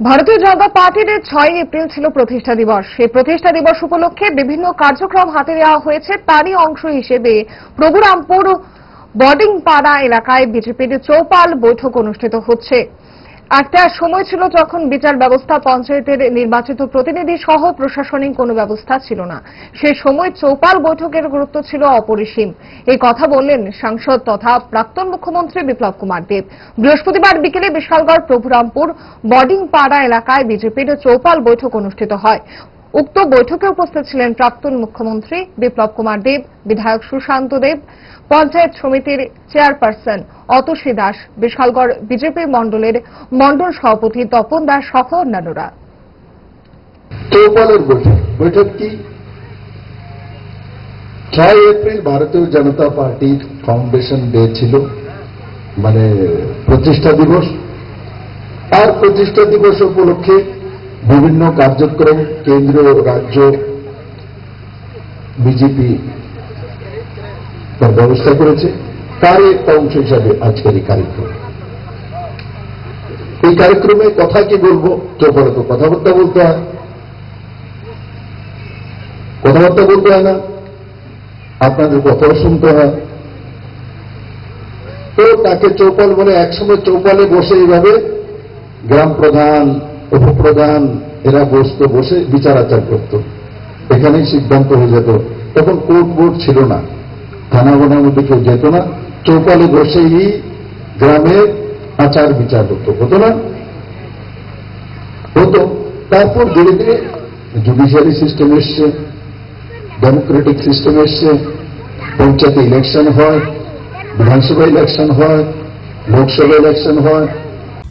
ভারতীয় জনতা পার্টির ছয় এপ্রিল ছিল প্রতিষ্ঠা দিবস। সেই প্রতিষ্ঠা দিবস উপলক্ষে বিভিন্ন কার্যক্রম হাতে নেওয়া হয়েছে। তারই অংশ হিসেবে প্রভুরামপুর, বডিংপাড়া এলাকায় বিজেপির চৌপাল বৈঠক অনুষ্ঠিত হচ্ছে। একটা সময় ছিল যখন বিচার ব্যবস্থা, পঞ্চায়েতের নির্বাচিত প্রতিনিধি সহ প্রশাসনিক কোনো ব্যবস্থা ছিল না। সে সময় চৌপাল বৈঠকের গুরুত্ব ছিল অপরিসীম। এই কথা বললেন সাংসদ তথা প্রাক্তন মুখ্যমন্ত্রী বিপ্লব কুমার দেব। বৃহস্পতিবার বিকেলে বিশালগড়, প্রভুরামপুর বর্ডিং পাড়া এলাকায় বিজেপির চৌপাল বৈঠক অনুষ্ঠিত হয়। উক্ত বৈঠকে উপস্থিত ছিলেন প্রাক্তন মুখ্যমন্ত্রী বিপ্লব কুমার দেব, বিধায়ক সুশান্ত দেব, পঞ্চায়েত সমিতির চেয়ারপারসন অতসী দাস, বিশালগড় বিজেপি মণ্ডলের মণ্ডল সভাপতি তপন দাস সহ অন্যান্যরা। ছয় এপ্রিল ভারতীয় জনতা পার্টির ফাউন্ডেশন ডে ছিল মানে প্রতিষ্ঠা দিবস। আর প্রতিষ্ঠা দিবস উপলক্ষে বিভিন্ন কার্যক্রম কেন্দ্র রাজ্য বিজেপি তার ব্যবস্থা করেছে। তার একটা অংশ হিসাবে আজকের এই কার্যক্রম। এই কার্যক্রমে কথা কি বলব? চৌপালে তো কথাবার্তা বলতে হয়। কথাবার্তা বলতে হয় না। আপনাদের কথাও শুনতে হয়। তো তাকে চৌপাল বলে একসময় চৌপালে বসে এইভাবে গ্রাম প্রধান উপপ্রধান এরা বসতো বসে বিচার আচার করত। এখানেই সিদ্ধান্ত হয়ে যেত। তখন কোর্ট বোর্ড ছিল না। থানা গোনার মধ্যে কেউ যেত না। চৌপালে বসেই গ্রামের আচার বিচার হতো। হতো না? হতো। তারপর ধীরে ধীরে জুডিশিয়ারি সিস্টেম এসছে। ডেমোক্রেটিক সিস্টেম এসছে। পঞ্চায়েতে ইলেকশন হয়। বিধানসভা ইলেকশন হয়। লোকসভা ইলেকশন হয়।